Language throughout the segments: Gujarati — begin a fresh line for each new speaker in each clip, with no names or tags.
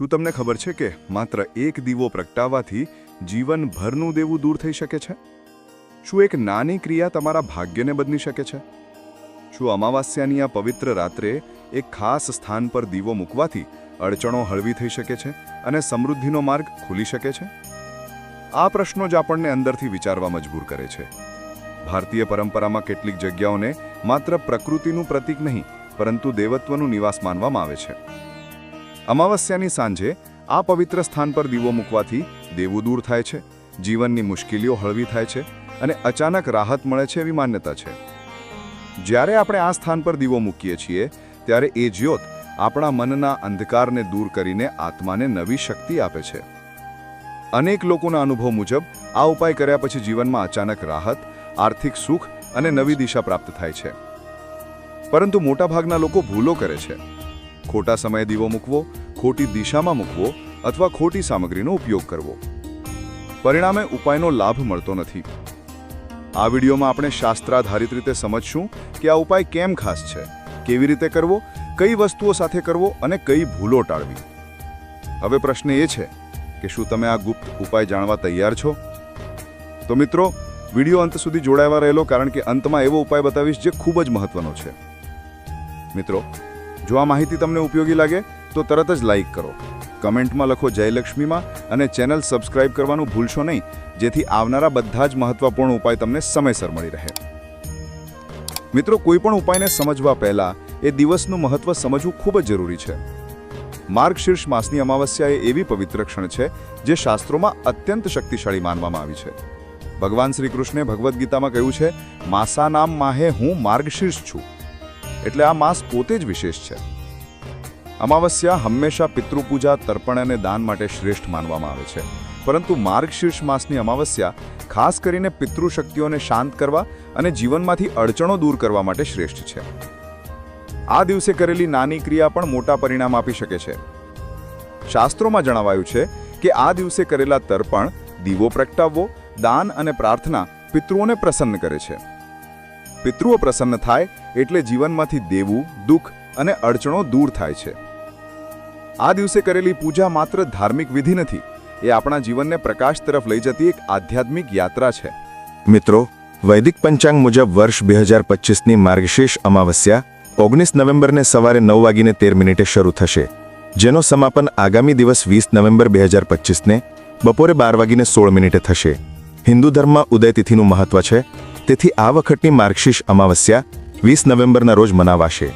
શું તમને ખબર છે કે માત્ર એક દીવો પ્રગટાવવાથી જીવનભરનું દેવું દૂર થઈ શકે છે? શું એક નાની ક્રિયા તમારા ભાગ્યને બદલી શકે છે? શું અમાવાસ્યાની આ પવિત્ર રાત્રે એક ખાસ સ્થાન પર દીવો મૂકવાથી અડચણો હળવી થઈ શકે છે અને સમૃદ્ધિનો માર્ગ ખુલી શકે છે? આ પ્રશ્નો જ આપણને અંદરથી વિચારવા મજબૂર કરે છે. ભારતીય પરંપરામાં કેટલીક જગ્યાઓને માત્ર પ્રકૃતિનું પ્રતીક નહીં, પરંતુ દેવત્વનું નિવાસ માનવામાં આવે છે. અમાવસ્યાની સાંજે આ પવિત્ર સ્થાન પર દીવો મૂકવાથી દેવું દૂર થાય છે, જીવનની મુશ્કેલીઓ હળવી થાય છે અને અચાનક રાહત મળે છે એવી માન્યતા છે. જ્યારે આપણે આ સ્થાન પર દીવો મૂકીએ છીએ, ત્યારે એ જ્યોત આપણા મનના અંધકારને દૂર કરીને આત્માને નવી શક્તિ આપે છે. અનેક લોકોના અનુભવ મુજબ, આ ઉપાય કર્યા પછી જીવનમાં અચાનક રાહત, આર્થિક સુખ અને નવી દિશા પ્રાપ્ત થાય છે. પરંતુ મોટાભાગના લોકો ભૂલો કરે છે. ખોટા સમયે દીવો મૂકવો ખોટી દિશામાં મૂકવો અથવા ખોટી સામગ્રીનો ઉપયોગ કરવો. પરિણામે ઉપાયનો લાભ મળતો નથી. આ વિડીયોમાં આપણે શાસ્ત્રાધારિત રીતે સમજશું કે આ ઉપાય કેમ ખાસ છે, કેવી રીતે કરવો, કઈ વસ્તુઓ સાથે કરવો અને કઈ ભૂલો ટાળવી. હવે પ્રશ્ન એ છે કે શું તમે આ ગુપ્ત ઉપાય જાણવા તૈયાર છો? તો મિત્રો, વીડિયો અંત સુધી જોડાયેલા રહેલો કારણ કે અંતમાં એવો ઉપાય બતાવીશ જે ખૂબ જ મહત્વનો છે. મિત્રો, જો આ માહિતી તમને ઉપયોગી લાગે તો તરત જ લાઈક કરો. કમેન્ટમાં લખો જયલક્ષ્મીમાં અને ચેનલ સબસ્ક્રાઇબ કરવાનું ભૂલશો નહીં, જેથી આવનારા બધા જ મહત્વપૂર્ણ ઉપાય તમને સમયસર મળી રહે. મિત્રો, કોઈ પણ ઉપાયને સમજવા પહેલા એ દિવસનું મહત્વ સમજવું ખૂબ જ જરૂરી છે. માર્ગશીર્ષ માસની અમાવસ્યા એ એવી પવિત્ર ક્ષણ છે, જે શાસ્ત્રોમાં અત્યંત શક્તિશાળી માનવામાં આવી છે. ભગવાન શ્રી કૃષ્ણે ભગવદ્ ગીતામાં કહ્યું છે માસા નામ માહે હું માર્ગશીર્ષ છું. એટલે આ માસ પોતે જ વિશેષ છે. અમાવસ્યા હંમેશા પિતૃપૂજા, તર્પણ અને દાન માટે શ્રેષ્ઠ માનવામાં આવે છે. પરંતુ માર્ગશીર્ષ માસની અમાવસ્યા ખાસ કરીને પિતૃશક્તિઓને શાંત કરવા અને જીવનમાંથી અડચણો દૂર કરવા માટે શ્રેષ્ઠ છે. આ દિવસે કરેલી નાની ક્રિયા પણ મોટા પરિણામ આપી શકે છે. શાસ્ત્રોમાં જણાવાયું છે કે આ દિવસે કરેલા તર્પણ, દીવો પ્રગટાવવો, દાન અને પ્રાર્થના પિતૃઓને પ્રસન્ન કરે છે. પિતૃઓ પ્રસન્ન થાય એટલે જીવનમાંથી દેવું, દુઃખ અને અડચણો દૂર થાય છે. આ દિવસે કરેલી પૂજા માત્ર ધાર્મિક વિધિ નથી, એ આપણા જીવનને પ્રકાશ તરફ લઈ જતી એક આધ્યાત્મિક યાત્રા છે.
મિત્રો, વૈદિક પંચાંગ મુજબ વર્ષ બે હજાર પચીસની માર્ગશીર્ષ અમાવસ્યા ઓગણીસ નવેમ્બરને સવારે નવ વાગીને તેર મિનિટે શરૂ થશે, જેનો સમાપન આગામી દિવસ વીસ નવેમ્બર બે હજાર પચીસને બપોરે બાર વાગીને સોળ મિનિટે થશે. હિન્દુ ધર્મમાં ઉદય તિથિનું મહત્વ છે, તેથી આ વખતની માર્ગશીર્ષ અમાવસ્યા વીસ નવેમ્બરના રોજ મનાવાશે.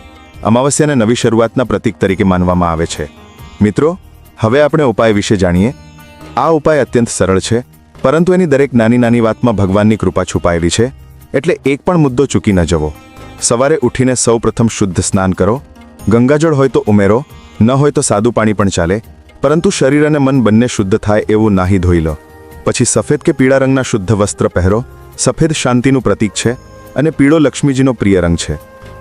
અમાવસ્યાને નવી શરૂઆતના પ્રતીક તરીકે માનવામાં આવે છે. મિત્રો, હવે આપણે ઉપાય વિશે જાણીએ. આ ઉપાય અત્યંત સરળ છે, પરંતુ એની દરેક નાની નાની વાતમાં ભગવાનની કૃપા છુપાયેલી છે, એટલે એક પણ મુદ્દો ચૂકી ન જવો. સવારે ઉઠીને સૌપ્રથમ શુદ્ધ સ્નાન કરો. ગંગાજળ હોય તો ઉમેરો, ન હોય તો સાદું પાણી પણ ચાલે, પરંતુ શરીર અને મન બંને શુદ્ધ થાય એવું નાહી ધોઈ લો. પછી સફેદ કે પીળા રંગના શુદ્ધ વસ્ત્ર પહેરો. સફેદ શાંતિનું પ્રતીક છે અને પીળો લક્ષ્મીજીનો પ્રિય રંગ છે.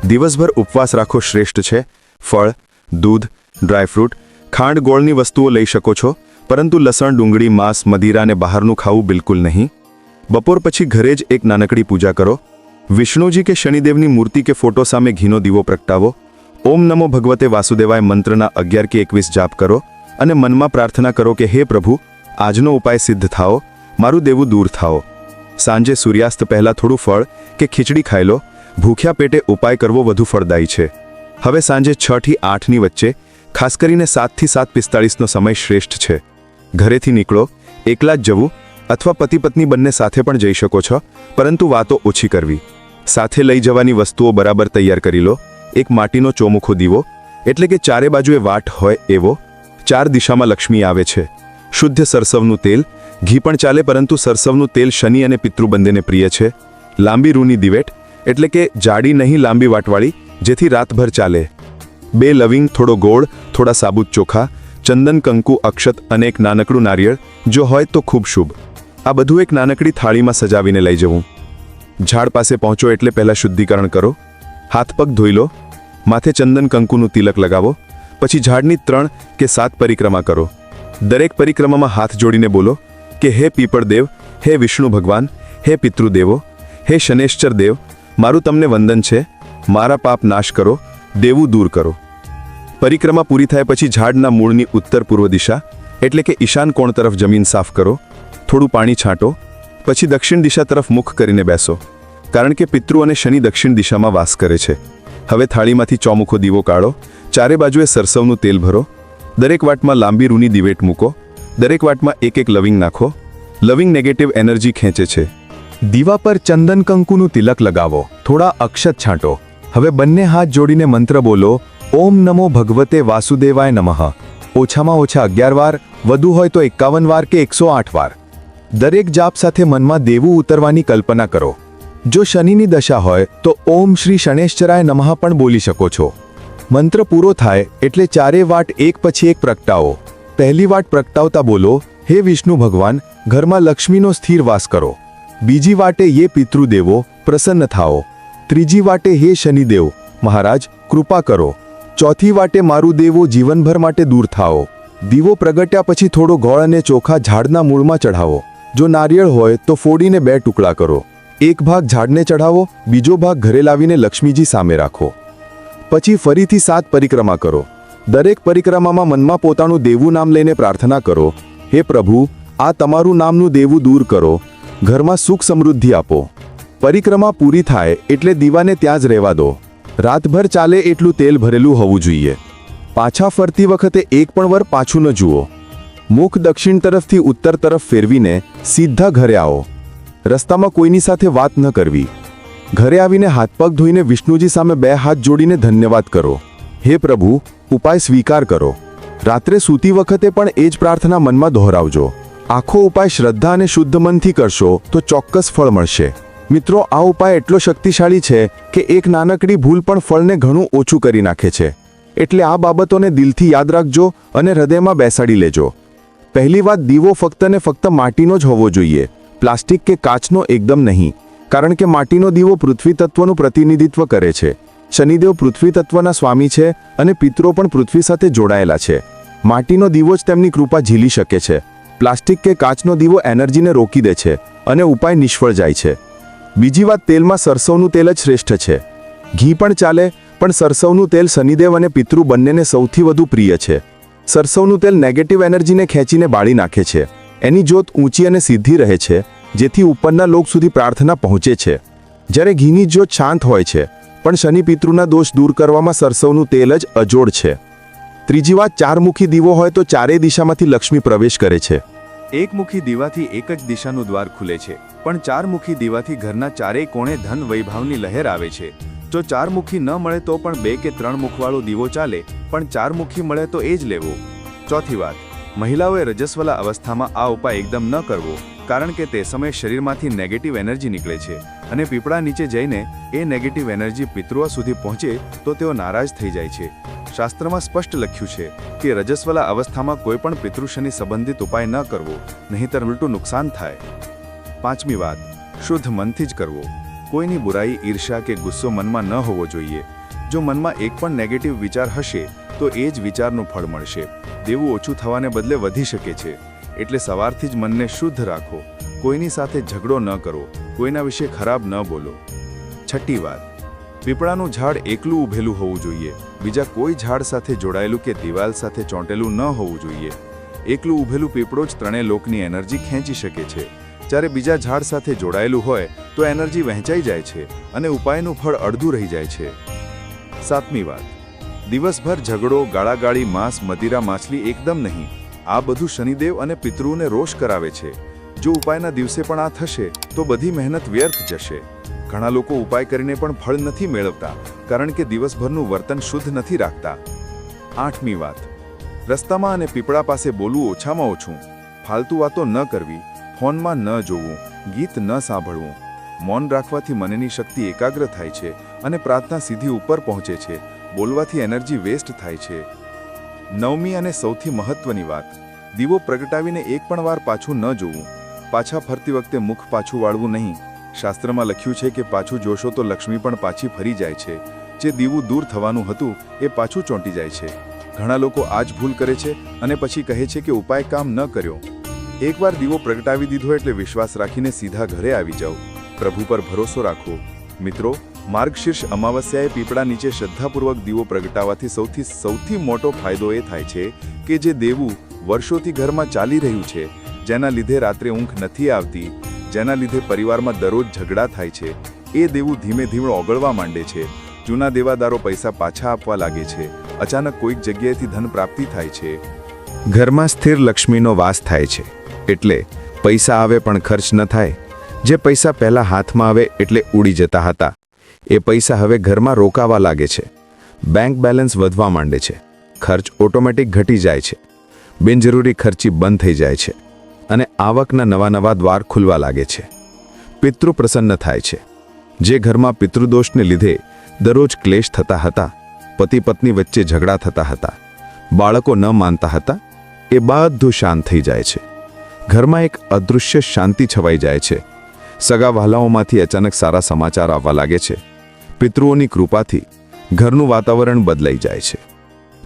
દિવસભર ઉપવાસ રાખો શ્રેષ્ઠ છે. ફળ, દૂધ, ડ્રાયફ્રૂટ ખાંડ ગોળની વસ્તુઓ લઈ શકો છો, પરંતુ લસણ, ડુંગળી, માંસ, મદિરા અને બહારનું ખાવું બિલકુલ નહીં. બપોર પછી ઘરે જ એક નાનકડી પૂજા કરો. વિષ્ણુજી કે શનિદેવની મૂર્તિ કે ફોટો સામે ઘીનો દીવો પ્રગટાવો. ઓમ નમો ભગવતે વાસુદેવાય મંત્રના અગિયાર કે એકવીસ જાપ કરો અને મનમાં પ્રાર્થના કરો કે હે પ્રભુ, આજનો ઉપાય સિદ્ધ થાઓ, મારું દેવું દૂર થાઓ. સાંજે સૂર્યાસ્ત પહેલાં થોડું ફળ કે ખીચડી ખાઈ લો. ભૂખ્યા પેટે ઉપાય કરવો વધુ ફળદાયી છે. હવે સાંજે છ થી આઠની વચ્ચે ખાસ કરીને સાતથી સાત પિસ્તાળીસનો સમય શ્રેષ્ઠ છે. ઘરેથી નીકળો, એકલા જ જવું અથવા પતિ પત્ની બંને સાથે પણ જઈ શકો છો, પરંતુ વાતો ઓછી કરવી. સાથે લઈ જવાની વસ્તુઓ બરાબર તૈયાર કરી લો, એક માટીનો ચોમુખો દીવો, એટલે કે ચારે બાજુએ વાટ હોય એવો, ચાર દિશામાં લક્ષ્મી આવે છે. શુદ્ધ સરસવનું તેલ, ઘી પણ ચાલે પરંતુ સરસવનું તેલ શનિ અને પિતૃબંધને પ્રિય છે. લાંબી રૂની દિવેટ, એટલે કે જાડી નહીં લાંબી વાટવાળી, જેથી રાતભર ચાલે. બે લવિંગ, થોડો ગોળ, થોડા સાબુત ચોખા, ચંદન, કંકુ, અક્ષત અને એક નાનકડું નારિયેળ, જો હોય તો ખૂબ શુભ. આ બધું એક નાનકડી થાળીમાં સજાવીને લઈ જવું. ઝાડ પાસે પહોંચો એટલે પહેલાં શુદ્ધિકરણ કરો. હાથ પગ ધોઈ લો. માથે ચંદન, કંકુનું તિલક લગાવો. પછી ઝાડની ત્રણ કે સાત પરિક્રમા કરો. દરેક પરિક્રમામાં હાથ જોડીને બોલો કે, હે પીપળ દેવ હે વિષ્ણુ ભગવાન, હે પિતૃદેવો, હે શનેશ્ચર દેવ મારું તમને વંદન છે. મારા પાપ નાશ કરો. દેવું દૂર કરો. પરિક્રમા પૂરી થાય પછી ઝાડના મૂળની ઉત્તર પૂર્વ દિશા, એટલે કે ઈશાન કોણ તરફ જમીન સાફ કરો, થોડું પાણી છાંટો, પછી દક્ષિણ દિશા તરફ મુખ કરીને બેસો, કારણ કે પિતૃ અને શનિ દક્ષિણ દિશામાં વાસ કરે છે. હવે થાળીમાંથી ચોમુખો દીવો કાઢો, ચારે બાજુએ સરસવનું તેલ ભરો, દરેક વાટમાં લાંબી રૂની દિવેટ મૂકો, દરેક વાટમાં એક એક લવિંગ નાખો, લવિંગ નેગેટિવ એનર્જી ખેંચે છે. દીવા પર ચંદન કંકુનું તિલક લગાવો, થોડા અક્ષત છાંટો. હવે બંને હાથ જોડીને મંત્ર બોલો ઓમ નમો ભગવતે વાસુદેવાય નમઃ. ઓછામાં ઓછા અગિયાર વાર, વધુ હોય તો એકાવન વાર કે એકસો આઠ વાર. દરેક જાપ સાથે મનમાં દેવું ઉતરવાની કલ્પના કરો. જો શનિની દશા હોય, તો ઓમ શ્રી શણેશ્ચરાય નમઃ પણ બોલી શકો છો. મંત્ર પૂરો થાય એટલે ચારે વાટ એક પછી એક પ્રગટાવો. પહેલી વાટ પ્રગટાવતા બોલો, હે વિષ્ણુ ભગવાન, ઘરમાં લક્ષ્મીનો સ્થિર વાસ કરો. બીજી વાટે યે પિતૃદેવો પ્રસન્ન થાઓ. ત્રીજી વાટે હે શનિદેવ, મહારાજ, કૃપા કરો. ચોથી વાટે મારું દેવો જીવનભર માટે દૂર થાઓ. દીવો પ્રગટ્યા પછી થોડો ગોળ અને ચોખા ઝાડના મૂળમાં ચઢાવો. જો નારિયેળ હોય તો ફોડીને બે ટુકડા કરો. એક ભાગ ઝાડને ચઢાવો, બીજો ભાગ ઘરે લાવીને લક્ષ્મીજી સામે રાખો. પછી ફરીથી સાત પરિક્રમા કરો. દરેક પરિક્રમામાં મનમાં પોતાનું દેવું નામ લઈને પ્રાર્થના કરો, હે પ્રભુ, આ તમારું નામનું દેવું દૂર કરો. ઘરમાં સુખ સમૃદ્ધિ આપો. પરિક્રમા પૂરી થાય એટલે દીવાને ત્યાં જ રહેવા દો. રાતભર ચાલે એટલું તેલ ભરેલું હોવું જોઈએ. પાછા ફરતી વખતે એક પણ વર પાછું ન જુઓ. મુખ દક્ષિણ તરફથી ઉત્તર તરફ ફેરવીને સીધા ઘરે આવો. રસ્તામાં કોઈની સાથે વાત ન કરવી. ઘરે આવીને હાથ પગ ધોઈને વિષ્ણુજી સામે બે હાથ જોડીને ધન્યવાદ કરો. હે પ્રભુ, ઉપાય સ્વીકાર કરો. રાત્રે સૂતી વખતે પણ એ જ પ્રાર્થના મનમાં દોહરાવજો. આખો ઉપાય શ્રદ્ધા અને શુદ્ધ મનથી કરશો તો ચોક્કસ ફળ મળશે. મિત્રો, આ ઉપાય એટલો શક્તિશાળી છે કે એક નાનકડી ભૂલ પણ ફળને ઘણું ઓછું કરી નાખે છે. એટલે આ બાબતોને દિલથી યાદ રાખજો અને હૃદયમાં બેસાડી લેજો. પહેલી વાત, દીવો ફક્ત ને ફક્ત માટીનો જ હોવો જોઈએ. પ્લાસ્ટિક કે કાચનો એકદમ નહીં, કારણ કે માટીનો દીવો પૃથ્વી તત્વનું પ્રતિનિધિત્વ કરે છે. શનિદેવ પૃથ્વી તત્વના સ્વામી છે અને પિત્રો પણ પૃથ્વી સાથે જોડાયેલા છે. માટીનો દીવો જ તેમની કૃપા ઝીલી શકે છે. પ્લાસ્ટિક કે કાચનો દીવો એનર્જીને રોકી દે છે અને ઉપાય નિષ્ફળ જાય છે. બીજી વાત, તેલમાં સરસવનું તેલ જ શ્રેષ્ઠ છે. ઘી પણ ચાલે, પણ સરસવનું તેલ શનિદેવ અને પિતૃ બંનેને સૌથી વધુ પ્રિય છે. સરસવનું તેલ નેગેટિવ એનર્જીને ખેંચીને બાળી નાખે છે. એની જોત ઊંચી અને સીધી રહે છે, જેથી ઉપરના લોક સુધી પ્રાર્થના પહોંચે છે. જ્યારે ઘીની જોત શાંત હોય છે, પણ શનિ પિતૃના દોષ દૂર કરવામાં સરસવનું તેલ જ અજોડ છે. ત્રીજી વાત, ચારમુખી દીવો હોય તો ચારેય દિશામાંથી લક્ષ્મી પ્રવેશ કરે છે.
એકમુખી દીવાથી એક જ દિશાનું દ્વાર ખુલે છે, પણ ચારમુખી દીવાથી ઘરના ચારેય કોણે ધન વૈભાવની લહેર આવે છે. જો ચારમુખી ન મળે તો પણ બે કે ત્રણ મુખવાળો દીવો ચાલે, પણ ચારમુખી મળે તો એ જ લેવો. ચોથી વાત, મહિલાઓએ રજસ્વલા અવસ્થામાં આ ઉપાય એકદમ ન કરવો. કારણ કે તે સમયે શરીરમાંથી નેગેટિવ એનર્જી નીકળે છે અને પીપળા નીચે જઈને એ નેગેટિવ એનર્જી પિતૃઓ સુધી પહોંચે તો તેઓ નારાજ થઈ જાય છે. શાસ્ત્રમાં સ્પષ્ટ લખ્યું છે કે રજસ્વલા અવસ્થામાં કોઈ પણ સંબંધિત ઉપાય ન કરવો, નહીંતર ઉલટું નુકસાન થાય. પાંચમી વાત, શુદ્ધ મનથી જ કરવો. કોઈની બુરાઈ ઈર્ષા કે ગુસ્સો મનમાં ન હોવો જોઈએ. જો મનમાં એક પણ નેગેટિવ વિચાર હશે, તો એ જ વિચારનું ફળ મળશે. દેવું ઓછું થવાને બદલે વધી શકે છે. એટલે સવારથી જ મનને શુદ્ધ રાખો. કોઈની સાથે ઝઘડો ન કરો. કોઈના વિશે ખરાબ ન બોલો. છઠ્ઠી વાત. પીપળાનું ઝાડ એકલું ઊભેલું હોવું જોઈએ. બીજા કોઈ ઝાડ સાથે જોડાયેલું કે દિવાલ સાથે ચોંટેલું ન હોવું જોઈએ. એકલું ઊભેલું પીપળો જ ત્રણેય લોકની એનર્જી ખેંચી શકે છે. જ્યારે બીજા ઝાડ સાથે જોડાયેલું હોય, તો એનર્જી વહેંચાઈ જાય છે અને ઉપાયનું ફળ અડધું રહી જાય છે. સાતમી વાત. દિવસભર ઝઘડો, ગાળાગાળી, માંસ, મદિરા, માછલી એકદમ નહીં. આ બધું શનિદેવ અને પિતૃને રોષ કરાવે છે. જો ઉપાયના દિવસે પણ આ થશે, તો બધી મહેનત વ્યર્થ જશે. ઘણા લોકો ઉપાય કરીને પણ ફળ નથી મેળવતા, કારણ કે દિવસભરનું વર્તન શુદ્ધ નથી રાખતા. આઠમી વાત. રસ્તામાં અને પીપળા પાસે બોલવું ઓછામાં ઓછું. ફાલતુ વાતો ન કરવી, ફોનમાં ન જોવું, ગીત ન સાંભળવું. મૌન રાખવાથી મનની શક્તિ એકાગ્ર થાય છે અને પ્રાર્થના સીધી ઉપર પહોંચે છે. બોલવાથી એનર્જી વેસ્ટ થાય છે. નવમી અને સૌથી મહત્વની વાત. દીવો પ્રગટાવીને એક પણ વાર પાછું ન જોવું. પાછા ફરતી વખતે મુખ પાછું વાળવું નહીં. શાસ્ત્રમાં લખ્યું છે કે પાછું જોશો તો લક્ષ્મી પણ પાછી ફરી જાય છે. જે દીવું દૂર થવાનું હતું, એ પાછું ચોંટી જાય છે. ઘણા લોકો આ જ ભૂલ કરે છે અને પછી કહે છે કે ઉપાય કામ ન કર્યો. એકવાર દીવો પ્રગટાવી દીધો એટલે વિશ્વાસ રાખીને સીધા ઘરે આવી જાઓ. પ્રભુ પર ભરોસો રાખો. મિત્રો
માર્ગશીર્ષ અમાવસ્યાએ પીપળા નીચે શ્રદ્ધાપૂર્વક દીવો પ્રગટાવવાથી સૌથી સૌથી મોટો ફાયદો એ થાય છે કે જે દેવું વર્ષોથી ઘરમાં ચાલી રહ્યું છે, જેના લીધે રાત્રે ઊંઘ નથી આવતી, જેના લીધે પરિવારમાં દરરોજ ઝઘડા થાય છે. એ દેવું ધીમે ધીમે ઓગળવા માંડે છે. જૂના દેવાદારો પૈસા પાછા આપવા લાગે છે. અચાનક કોઈક જગ્યાએથી ધન પ્રાપ્તિ થાય છે. ઘરમાં સ્થિર લક્ષ્મીનો વાસ થાય છે. એટલે પૈસા આવે પણ ખર્ચ ન થાય. જે પૈસા પહેલાં હાથમાં આવે એટલે ઉડી જતા હતા. એ પૈસા હવે ઘરમાં રોકાવા લાગે છે. બેંક બેલેન્સ વધવા માંડે છે. ખર્ચ ઓટોમેટિક ઘટી જાય છે. બિનજરૂરી ખર્ચી બંધ થઈ જાય છે. અને આવકના નવા નવા દ્વાર ખુલવા લાગે છે. પિતૃ પ્રસન્ન થાય છે. જે ઘરમાં પિતૃદોષને લીધે દરરોજ ક્લેશ થતા હતા પતિ પત્ની વચ્ચે ઝઘડા થતા હતા, બાળકો ન માનતા હતા, એ બધું શાંત થઈ જાય છે. ઘરમાં એક અદૃશ્ય શાંતિ છવાઈ જાય છે. સગા વહાલાઓમાંથી અચાનક સારા સમાચાર આવવા લાગે છે. પિતૃઓની કૃપાથી ઘરનું વાતાવરણ બદલાઈ જાય છે.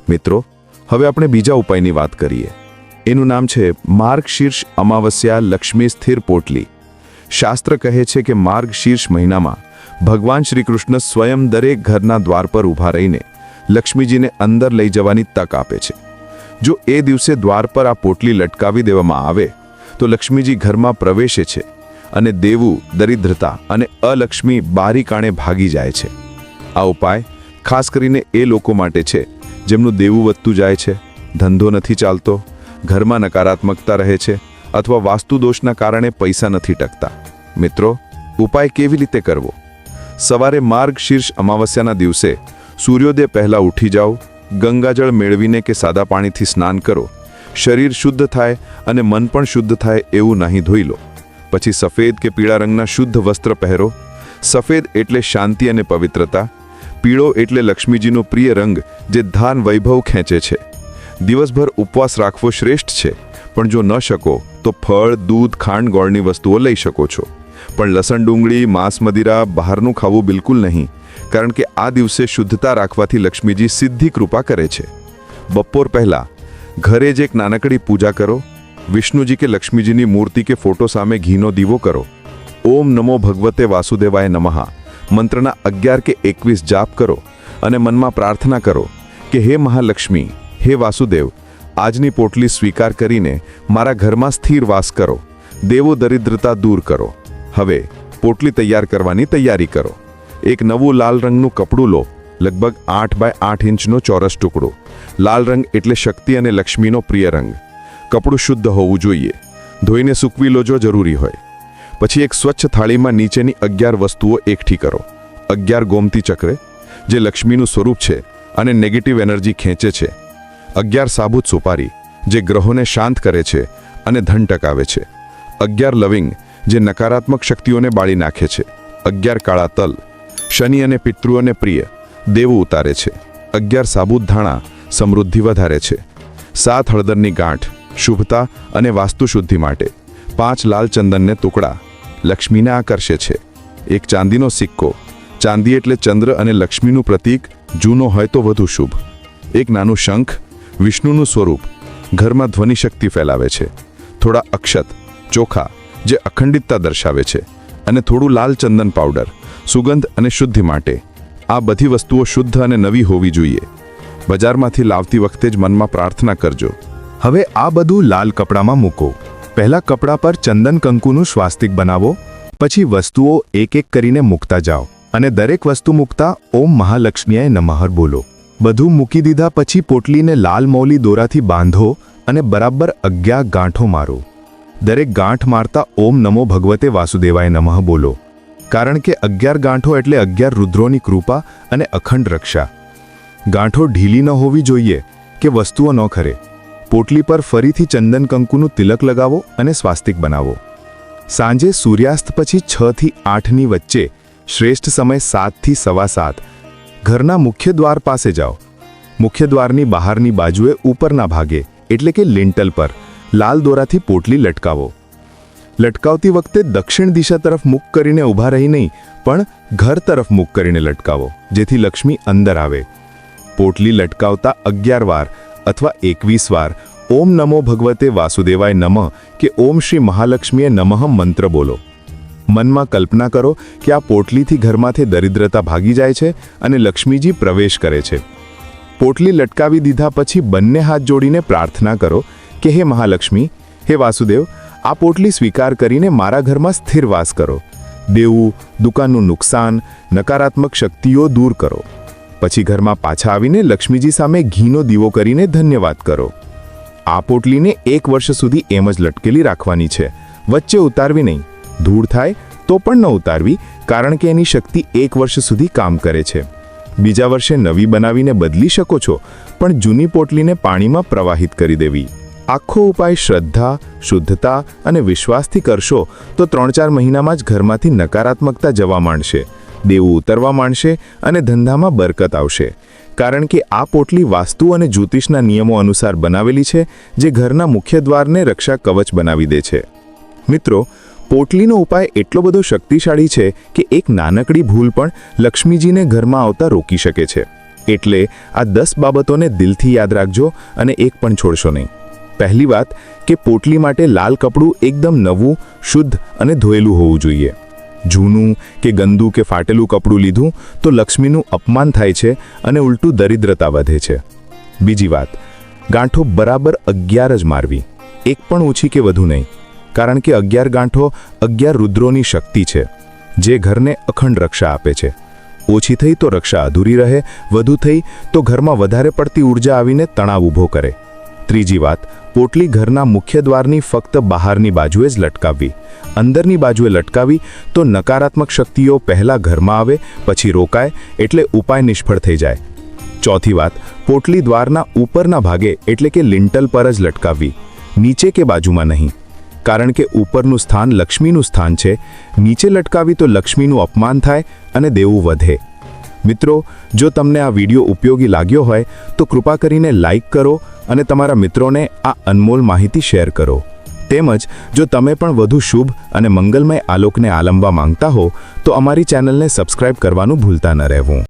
મિત્રો, હવે આપણે બીજા ઉપાયની વાત કરીએ. એનું નામ છે માર્ગશીર્ષ અમાવસ્યા લક્ષ્મી સ્થિર પોટલી. શાસ્ત્ર કહે છે કે માર્ગશીર્ષ મહિનામાં ભગવાન શ્રી કૃષ્ણ સ્વયં દરેક ઘરના દ્વાર પર ઊભા રહીને લક્ષ્મીજીને અંદર લઈ જવાની તક આપે છે. જો એ દિવસે દ્વાર પર આ પોટલી લટકાવી દેવામાં આવે, તો લક્ષ્મીજી ઘરમાં પ્રવેશે છે અને દેવું દરિદ્રતા અને અલક્ષ્મી બારી કાણે ભાગી જાય છે. આ ઉપાય ખાસ કરીને એ લોકો માટે છે, જેમનું દેવું વધતું જાય છે, ધંધો નથી ચાલતો, ઘરમાં નકારાત્મકતા રહે છે અથવા વાસ્તુદોષના કારણે પૈસા નથી ટકતા. મિત્રો, ઉપાય કેવી રીતે કરવો? સવારે માર્ગ શીર્ષ અમાવસ્યાના દિવસે સૂર્યોદય પહેલાં ઉઠી જાઓ, ગંગાજળ મેળવીને કે સાદા પાણીથી સ્નાન કરો. શરીર શુદ્ધ થાય અને મન પણ શુદ્ધ થાય એવું નહીં ધોઈ લો. પછી સફેદ કે પીળા રંગના શુદ્ધ વસ્ત્ર પહેરો. સફેદ એટલે શાંતિ અને પવિત્રતા. પીળો એટલે લક્ષ્મીજીનો પ્રિય રંગ જે ધાન વૈભવ ખેંચે છે. દિવસભર ઉપવાસ રાખવો શ્રેષ્ઠ છે. પણ જો ન શકો, તો ફળ, દૂધ, ખાંડ ગોળની વસ્તુઓ લઈ શકો છો. પણ લસણ ડુંગળી, માંસ, મદિરા, બહારનું ખાવું બિલકુલ નહીં. કારણ કે આ દિવસે શુદ્ધતા રાખવાથી લક્ષ્મીજી સિદ્ધિ કૃપા કરે છે. બપોર પહેલાં ઘરે જ એક નાનકડી પૂજા કરો. વિષ્ણુજી કે લક્ષ્મીજીની મૂર્તિ કે ફોટો સામે ઘીનો દીવો કરો. ઓમ નમો ભગવતે વાસુદેવાય નમઃ. મંત્રના અગિયાર કે એકવીસ જાપ કરો અને મનમાં પ્રાર્થના કરો કે હે મહાલક્ષ્મી, હે વાસુદેવ, આજની પોટલી સ્વીકાર કરીને મારા ઘરમાં સ્થિર વાસ કરો. દેવો દરિદ્રતા દૂર કરો. હવે પોટલી તૈયાર કરવાની તૈયારી કરો. એક નવું લાલ રંગનું કપડું લો, લગભગ આઠ બાય આઠ ઇંચનો ચોરસ ટુકડો. લાલ રંગ એટલે શક્તિ અને લક્ષ્મીનો પ્રિય રંગ. કપડું શુદ્ધ હોવું જોઈએ. ધોઈને સૂકવી લો જો જરૂરી હોય. પછી એક સ્વચ્છ થાળીમાં નીચેની અગિયાર વસ્તુઓ એકઠી કરો. અગિયાર ગોમતી ચક્રે, જે લક્ષ્મીનું સ્વરૂપ છે અને નેગેટિવ એનર્જી ખેંચે છે. અગિયાર સાબુત સુપારી, જે ગ્રહોને શાંત કરે છે અને ધન ટકાવે છે. અગિયાર લવિંગ, જે નકારાત્મક શક્તિઓને બાળી નાખે છે. અગિયાર કાળા તલ, શનિ અને પિતૃઓને પ્રિય, દેવો ઉતારે છે. અગિયાર સાબુત ધાણા, સમૃદ્ધિ વધારે છે. સાત હળદરની ગાંઠ શુભતા અને વાસ્તુશુદ્ધિ માટે. પાંચ લાલ ચંદનને ટુકડા. લક્ષ્મીને આકર્ષે છે. એક ચાંદીનો સિક્કો. ચાંદી એટલે ચંદ્ર અને લક્ષ્મીનું પ્રતીક. જૂનો હોય તો વધુ શુભ. એક નાનું શંખ. વિષ્ણુનું સ્વરૂપ. ઘરમાં ધ્વનિ શક્તિ ફેલાવે છે. થોડા અક્ષત. ચોખા, જે અખંડિતતા દર્શાવે છે. અને થોડું લાલ ચંદન પાવડર. સુગંધ અને શુદ્ધિ માટે. આ બધી વસ્તુઓ શુદ્ધ અને નવી હોવી જોઈએ. બજારમાંથી લાવતી વખતે જ મનમાં પ્રાર્થના કરજો.
હવે આ બધું લાલ કપડામાં મૂકો. પહેલા કપડા પર ચંદન કંકુનું સ્વાસ્તિક બનાવો, પછી વસ્તુઓ એક એક કરીને મૂકતા જાઓ. અને દરેક વસ્તુ મૂકતા ઓમ મહાલક્ષ્મીએ નમહર બોલો. બધું મૂકી દીધા પછી પોટલીને લાલ મૌલી દોરાથી બાંધો અને બરાબર અગિયાર ગાંઠો મારો. દરેક ગાંઠ મારતા ઓમ નમો ભગવતે વાસુદેવાય નમઃ બોલો. કારણ કે અગિયાર ગાંઠો એટલે અગિયાર રુદ્રોની કૃપા અને અખંડ રક્ષા. ગાંઠો ઢીલી ન હોવી જોઈએ કે વસ્તુઓ ન ખરે. પોટલી પર ફરીથી ચંદન કંકુનું તિલક લગાવો અને સ્વાસ્તિક બનાવો. સાંજે સૂર્યાસ્ત પછી છ થી આઠની વચ્ચે શ્રેષ્ઠ સમય સાતથી સવા સાત. ઘરના મુખ્ય દ્વાર પાસે જાઓ. મુખ્ય દ્વારની બહારની બાજુએ ઉપરના ભાગે, એટલે કે લિન્ટલ પર, લાલ દોરાથી પોટલી લટકાવો. લટકાવતી વખતે દક્ષિણ દિશા તરફ મુખ કરીને ઊભા રહી નહીં, પણ ઘર તરફ મુખ કરીને લટકાવો, જેથી લક્ષ્મી અંદર આવે. પોટલી લટકાવતા અગિયાર વાર અથવા એકવીસ વાર. ઓમ નમો ભગવતે વાસુદેવાય નમઃ કે ઓમ શ્રી મહાલક્ષ્મીએ નમઃ મંત્ર બોલો. મનમાં કલ્પના કરો કે આ પોટલીથી ઘરમાંથી દરિદ્રતા ભાગી જાય છે અને લક્ષ્મીજી પ્રવેશ કરે છે. પોટલી લટકાવી દીધા પછી બંને હાથ જોડીને પ્રાર્થના કરો કે હે મહાલક્ષ્મી, હે વાસુદેવ, આ પોટલી સ્વીકાર કરીને મારા ઘરમાં સ્થિર વાસ કરો. દેવું, દુકાનનું નુકસાન, નકારાત્મક શક્તિઓ દૂર કરો. પછી ઘરમાં પાછા આવીને લક્ષ્મીજી સામે ઘીનો દીવો કરીને ધન્યવાદ કરો. આ પોટલીને એક વર્ષ સુધી એમ જ લટકેલી રાખવાની છે. વચ્ચે ઉતારવી નહીં. ધૂળ થાય તો પણ ન ઉતારવી, કારણ કે એની શક્તિ એક વર્ષ સુધી કામ કરે છે. બીજા વર્ષે નવી બનાવીને બદલી શકો છો, પણ જૂની પોટલીને પાણીમાં પ્રવાહિત કરી દેવી. આખો ઉપાય શ્રદ્ધા, શુદ્ધતા અને વિશ્વાસથી કરશો, તો ત્રણ ચાર મહિનામાં જ ઘરમાંથી નકારાત્મકતા જવા માંડશે. દેવું ઉતરવા માંડશે અને ધંધામાં બરકત આવશે. કારણ કે આ પોટલી વાસ્તુ અને જ્યોતિષના નિયમો અનુસાર બનાવેલી છે, જે ઘરના મુખ્ય દ્વારને રક્ષા કવચ બનાવી દે છે. મિત્રો, પોટલીનો ઉપાય એટલો બધો શક્તિશાળી છે કે એક નાનકડી ભૂલ પણ લક્ષ્મીજીને ઘરમાં આવતા રોકી શકે છે. એટલે આ દસ બાબતોને દિલથી યાદ રાખજો અને એક પણ છોડશો નહીં. પહેલી વાત કે પોટલી માટે લાલ કપડું એકદમ નવું, શુદ્ધ અને ધોયેલું હોવું જોઈએ. જૂનું કે ગંદુ કે ફાટેલું કપડું લીધું તો લક્ષ્મીનું અપમાન થાય છે અને ઉલટું દરિદ્રતા વધે છે. બીજી વાત, ગાંઠો બરાબર અગિયાર જ મારવી. એક પણ ઓછી કે વધુ નહીં, કારણ કે અગિયાર ગાંઠો અગિયાર રુદ્રોની શક્તિ છે, જે ઘરને અખંડ રક્ષા આપે છે. ઓછી થઈ તો રક્ષા અધૂરી રહે, વધુ થઈ તો ઘરમાં વધારે પડતી ઊર્જા આવીને તણાવ ઊભો કરે. ત્રીજી વાત પોટલી ઘરના મુખ્ય દ્વારની ફક્ત બહારની બાજુએ જ લટકાવવી. અંદરની બાજુએ લટકાવી તો નકારાત્મક શક્તિઓ પહેલા ઘરમાં આવે, પછી રોકાય, એટલે ઉપાય નિષ્ફળ થઈ જાય. ચોથી વાત, પોટલી દ્વારના ઉપરના ભાગે એટલે કે લિન્ટલ પર જ લટકાવવી. નીચે કે બાજુમાં નહીં. કારણ કે ઉપરનું સ્થાન લક્ષ્મીનું સ્થાન છે. નીચે લટકાવી તો લક્ષ્મીનું અપમાન થાય અને દેવું વધે. મિત્રો, જો તમને આ વીડિયો ઉપયોગી લાગ્યો હોય, તો કૃપા કરીને લાઈક કરો અને તમારા મિત્રોને આ અનમોલ માહિતી શેર કરો. તેમજ, જો તમે પણ વધુ શુભ અને મંગલમય આલોકને આલંબવા માંગતા હો, તો અમારી ચેનલને સબસ્ક્રાઇબ કરવાનું ભૂલતા ન રહેવું.